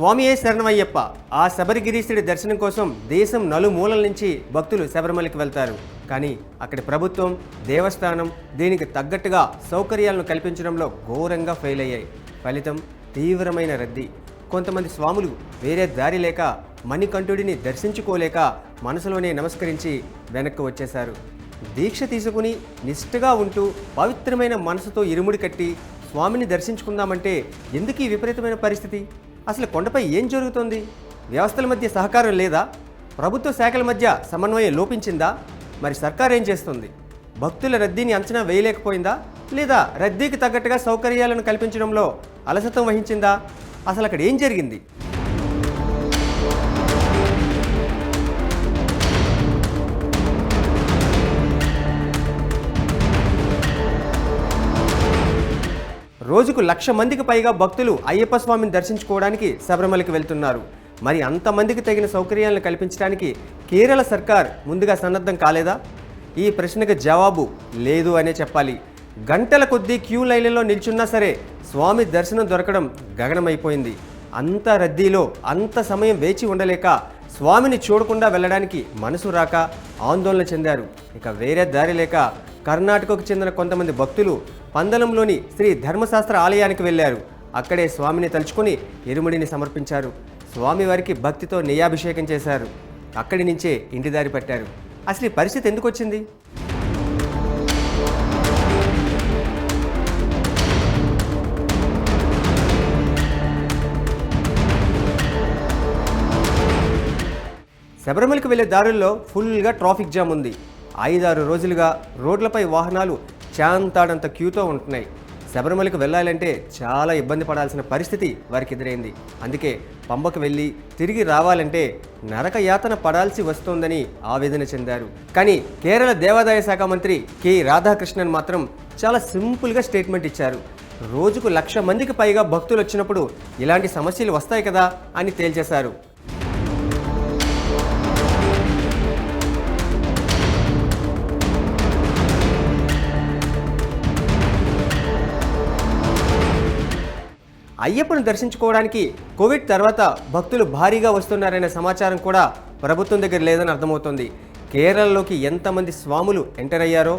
స్వామియే శరణమయ్యప్ప. ఆ శబరిగిరీశుడి దర్శనం కోసం దేశం నలుమూలల నుంచి భక్తులు శబరిమలకి వెళ్తారు. కానీ అక్కడి ప్రభుత్వం దేవస్థానం దీనికి తగ్గట్టుగా సౌకర్యాలను కల్పించడంలో ఘోరంగా ఫెయిల్ అయ్యాయి. ఫలితం తీవ్రమైన రద్దీ. కొంతమంది స్వాములు వేరే దారి లేక మణికంఠుడిని దర్శించుకోలేక మనసులోనే నమస్కరించి వెనక్కి వచ్చేశారు. దీక్ష తీసుకుని నిష్ఠగా ఉంటూ పవిత్రమైన మనసుతో ఇరుముడి కట్టి స్వామిని దర్శించుకుందామంటే ఎందుకు ఈ విపరీతమైన పరిస్థితి? అసలు కొండపై ఏం జరుగుతోంది? వ్యవస్థల మధ్య సహకారం లేదా? ప్రభుత్వ శాఖల మధ్య సమన్వయం లోపించిందా? మరి సర్కార్ ఏం చేస్తుంది? భక్తుల రద్దీని అంచనా వేయలేకపోయిందా? లేదా రద్దీకి తగ్గట్టుగా సౌకర్యాలను కల్పించడంలో అలసత్వం వహించిందా? అసలు అక్కడ ఏం జరిగింది? రోజుకు లక్ష మందికి పైగా భక్తులు అయ్యప్ప స్వామిని దర్శించుకోవడానికి శబరిమలకి వెళ్తున్నారు. మరి అంతమందికి తగిన సౌకర్యాలను కల్పించడానికి కేరళ సర్కార్ ముందుగా సన్నద్ధం కాలేదా? ఈ ప్రశ్నకు జవాబు లేదు అనే చెప్పాలి. గంటల కొద్దీ క్యూ లైన్లలో నిల్చున్నా సరే స్వామి దర్శనం దొరకడం గగనమైపోయింది. అంత రద్దీలో అంత సమయం వేచి ఉండలేక స్వామిని చూడకుండా వెళ్ళడానికి మనసు రాక ఆందోళన చెందారు. ఇక వేరే దారి లేక కర్ణాటకకు చెందిన కొంతమంది భక్తులు పందలంలోని శ్రీ ధర్మశాస్త్ర ఆలయానికి వెళ్ళారు. అక్కడే స్వామిని తలుచుకొని ఇరుముడిని సమర్పించారు. స్వామివారికి భక్తితో నెయ్యాభిషేకం చేశారు. అక్కడి నుంచే ఇంటి దారి పట్టారు. అసలు ఈ పరిస్థితి ఎందుకు వచ్చింది? శబరిమలకి వెళ్ళే దారుల్లో ఫుల్గా ట్రాఫిక్ జామ్ ఉంది. ఐదారు రోజులుగా రోడ్లపై వాహనాలు చాంతాడంత క్యూతో ఉంటున్నాయి. శబరిమలకి వెళ్ళాలంటే చాలా ఇబ్బంది పడాల్సిన పరిస్థితి వారికి ఎదురైంది. అందుకే పంబకు వెళ్ళి తిరిగి రావాలంటే నరక యాతన పడాల్సి వస్తోందని ఆవేదన చెందారు. కానీ కేరళ దేవాదాయ శాఖ మంత్రి కె. రాధాకృష్ణన్ మాత్రం చాలా సింపుల్గా స్టేట్మెంట్ ఇచ్చారు. రోజుకు లక్ష మందికి పైగా భక్తులు వచ్చినప్పుడు ఇలాంటి సమస్యలు వస్తాయి కదా అని తేల్చేశారు. అయ్యప్పను దర్శించుకోవడానికి కోవిడ్ తర్వాత భక్తులు భారీగా వస్తున్నారనే సమాచారం కూడా ప్రభుత్వం దగ్గర లేదని అర్థమవుతోంది. కేరళలోకి ఎంతమంది స్వాములు ఎంటర్ అయ్యారో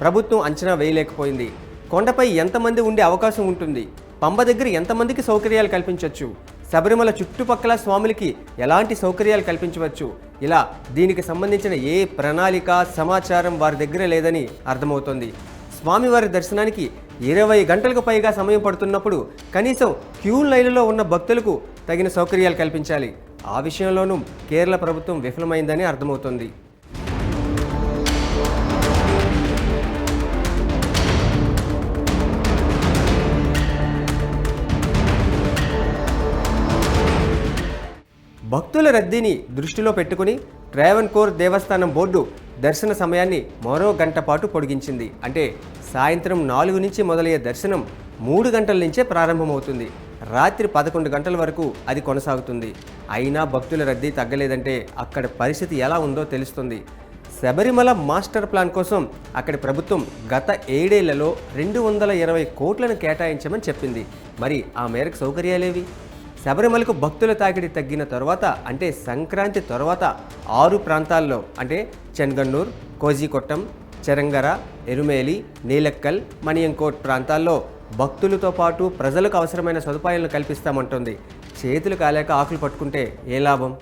ప్రభుత్వం అంచనా వేయలేకపోయింది. కొండపై ఎంతమంది ఉండే అవకాశం ఉంటుంది? పంబ దగ్గర ఎంతమందికి సౌకర్యాలు కల్పించవచ్చు శబరిమల చుట్టుపక్కల స్వాములకి ఎలాంటి సౌకర్యాలు కల్పించవచ్చు? ఇలా దీనికి సంబంధించిన ఏ ప్రణాళిక సమాచారం వారి దగ్గర లేదని అర్థమవుతోంది. స్వామివారి దర్శనానికి ఇరవై గంటలకు పైగా సమయం పడుతున్నప్పుడు కనీసం క్యూ లైన్లలో ఉన్న భక్తులకు తగిన సౌకర్యాలు కల్పించాలి. ఆ విషయంలోనూ కేరళ ప్రభుత్వం విఫలమైందని అర్థమవుతోంది. భక్తుల రద్దీని దృష్టిలో పెట్టుకుని ట్రావెన్కోర్ దేవస్థానం బోర్డు దర్శన సమయాన్ని మరో గంట పాటు పొడిగించింది. అంటే సాయంత్రం నాలుగు నుంచి మొదలయ్యే దర్శనం మూడు గంటల నుంచే ప్రారంభమవుతుంది. రాత్రి పదకొండు గంటల వరకు అది కొనసాగుతుంది. అయినా భక్తుల రద్దీ తగ్గలేదంటే అక్కడ పరిస్థితి ఎలా ఉందో తెలుస్తుంది. శబరిమల మాస్టర్ ప్లాన్ కోసం అక్కడి ప్రభుత్వం గత ఏడేళ్ళలో రెండు వందల ఇరవై కోట్లను కేటాయించమని చెప్పింది. మరి ఆ మేరకు సౌకర్యాలేవి? శబరిమలకు భక్తుల తాకిడి తగ్గిన తర్వాత అంటే సంక్రాంతి తర్వాత ఆరు ప్రాంతాల్లో అంటే చెన్గన్నూర్ కోజికొట్టం చెరంగర ఎరుమేలి నీలక్కల్ మణియంకోట్ ప్రాంతాల్లో భక్తులతో పాటు ప్రజలకు అవసరమైన సదుపాయాలను కల్పిస్తామంటుంది. చేతులు కాలేక ఆకులు పట్టుకుంటే ఏ లాభం?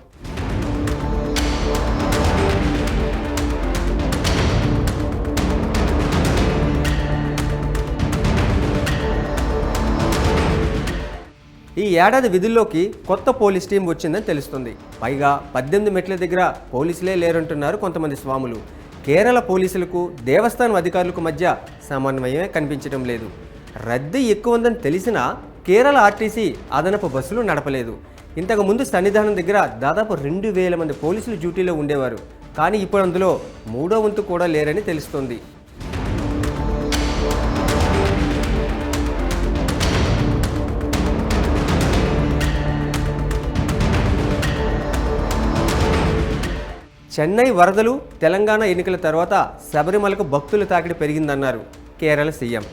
ఈ ఏడాది విధుల్లోకి కొత్త పోలీస్ టీం వచ్చిందని తెలుస్తుంది. పైగా పద్దెనిమిది మెట్ల దగ్గర పోలీసులే లేరంటున్నారు కొంతమంది స్వాములు. కేరళ పోలీసులకు దేవస్థానం అధికారులకు మధ్య సమన్వయమే కనిపించడం లేదు. రద్దీ ఎక్కువ ఉందని తెలిసినా కేరళ ఆర్టీసీ అదనపు బస్సులు నడపలేదు. ఇంతకు ముందు సన్నిధానం దగ్గర దాదాపు రెండు వేల మంది పోలీసులు డ్యూటీలో ఉండేవారు. కానీ ఇప్పుడు అందులో మూడో వంతు కూడా లేరని తెలుస్తోంది. చెన్నై వరదలు తెలంగాణ ఎన్నికల తర్వాత శబరిమలకు భక్తుల తాకిడి పెరిగిందన్నారు కేరళ సీఎం.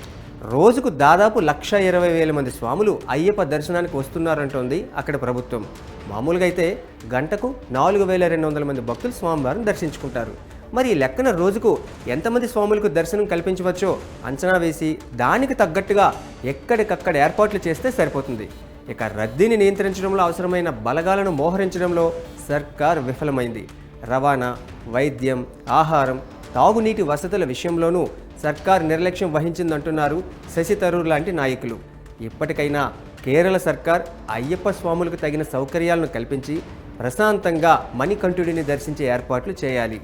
రోజుకు దాదాపు లక్ష ఇరవై వేల మంది స్వాములు అయ్యప్ప దర్శనానికి వస్తున్నారంటోంది అక్కడ ప్రభుత్వం. మామూలుగా అయితే గంటకు నాలుగు వేల రెండు వందల మంది భక్తులు స్వామివారిని దర్శించుకుంటారు. మరి ఈ లెక్కన రోజుకు ఎంతమంది స్వాములకు దర్శనం కల్పించవచ్చో అంచనా వేసి దానికి తగ్గట్టుగా ఎక్కడికక్కడ ఏర్పాట్లు చేస్తే సరిపోతుంది. ఇక రద్దీని నియంత్రించడంలో అవసరమైన బలగాలను మోహరించడంలో సర్కార్ విఫలమైంది. రవాణా వైద్యం ఆహారం తాగునీటి వసతుల విషయంలోనూ సర్కార్ నిర్లక్ష్యం వహించిందంటున్నారు శశి తరూర్ లాంటి నాయకులు. ఇప్పటికైనా కేరళ సర్కార్ అయ్యప్ప స్వాములకు తగిన సౌకర్యాలను కల్పించి ప్రశాంతంగా మణికంఠుడిని దర్శించే ఏర్పాట్లు చేయాలి.